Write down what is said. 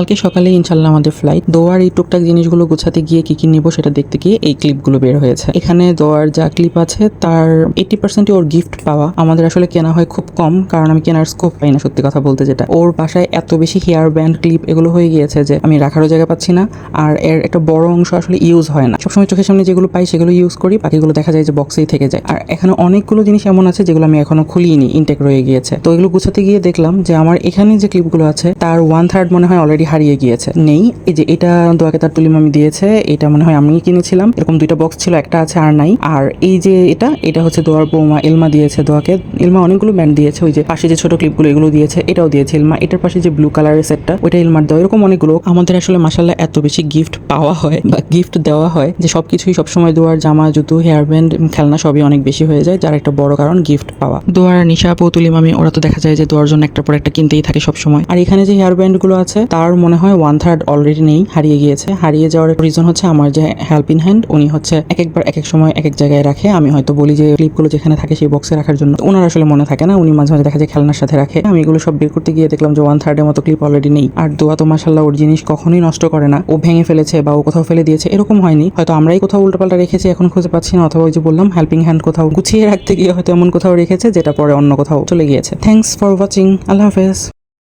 কালকে সকালে ইনশাল্লাহ আমাদের ফ্লাইট দোয়ার এই টুকটাক জিনিসগুলো গুছাতে গিয়ে কি কি নেব সেটা দেখতে গিয়ে এই ক্লিপগুলো বের হয়েছে। এখানে দোয়ার যা ক্লিপ আছে, তার এইটি পার্সেন্টই ওর গিফট পাওয়া। আমাদের আসলে কেনা হয় খুব কম, কারণ আমি কেনার স্কোপ পাই না, সত্যি কথা বলতে যেটা। ওর বাসায় এত বেশি হেয়ার ব্যান্ড ক্লিপ এগুলো হয়ে গিয়েছে যে আমি রাখারও জায়গা পাচ্ছি না, আর এর একটা বড় অংশ আসলে ইউজ হয় না। সবসময় চোখের সামনে যেগুলো পাই সেগুলো ইউজ করি, বাকিগুলো দেখা যায় যে বক্সেই থেকে যায়। আর এখানে অনেকগুলো জিনিস এমন আছে যেগুলো আমি এখনও খুলিনি ইনটেক রয়ে গিয়েছে। তো এগুলো গুছাতে গিয়ে দেখলাম যে আমার এখানে যে ক্লিপগুলো আছে, তার ওয়ান থার্ড মনে হয় অলরেডি হারিয়ে গিয়েছে। নেই, এই যে এটা দোয়াকে তার তুলিম আমি দিয়েছে, এটা মনে হয় আমি কিনেছিলাম। এরকম দুইটা বক্স ছিল, একটা আছে আর নাই। আর এই যে এটা এটা হচ্ছে দোয়ার বৌমা এলমা দিয়েছে দোয়াকে। এলমা অনেকগুলো ব্যান্ড দিয়েছে, ওই যে পাশে যে ছোট ক্লিপগুলো এগুলো দিয়েছে, এটাও দিয়েছে এলমা এটার পাশে যে ব্লু কালারের সেটটা ওইটা এলমার দেওয়া। এরকম অনেকগুলো। আমাদের আসলে মাসাল্লাহ এত বেশি গিফট পাওয়া হয় বা গিফট দেওয়া হয় যে সবকিছুই সবসময় দোয়ার জামা, জুতো হেয়ার ব্যান্ড খেলনা সবই অনেক বেশি হয়ে যায়, যার একটা বড় কারণ গিফট পাওয়া। দোয়ার নিশা পৌতুলিম আমি ওরা তো দেখা যায় যে দোয়ার জন্য একটা পর একটা কিনতেই থাকে সবসময়। আর এখানে যে হেয়ার ব্যান্ডগুলো আছে, তার মনে হয় ওয়ান থার্ড অলরেডি নেই, হারিয়ে গিয়েছে। হারিয়ে যাওয়ার রিজন হচ্ছে আমার যে হেল্প হ্যান্ড উনি হচ্ছে এক একবার এক এক সময় এক এক জায়গায় রাখে। আমি হয়তো বলি যে ক্লিপগুলো যেখানে থাকে সেই বক্সে রাখার জন্য। ওনার আসলে মনে থাকে না, উনি মাঝে মাঝে দেখা যায় খেলনার সাথে রাখে। আমি এগুলো সব বের করতে গিয়ে দেখলাম যে ওয়ান থার্ডের মতো ক্লিপ অলরেডি নেই। আর দোয়া তো মাসাল্লাহ ওর জিনিস কখনোই নষ্ট করে না। ও ভেঙে ফেলেছে বা ও কোথাও ফেলে দিয়েছে, এরকম হয়নি। হয়তো আমরাই কোথাও উল্টোপাল্টা রেখেছি, এখন খুঁজে পাচ্ছি না। অথবা ওই যে বললাম হেল্পিং হ্যান্ড কোথাও গুছিয়ে রাখতে গিয়ে হয়তো এমন কোথাও রেখেছে, যেটা পরে অন্য কোথাও চলে গিয়েছে। থ্যাংকস ফর ওয়াচিং আল্লাহ হাফেজ।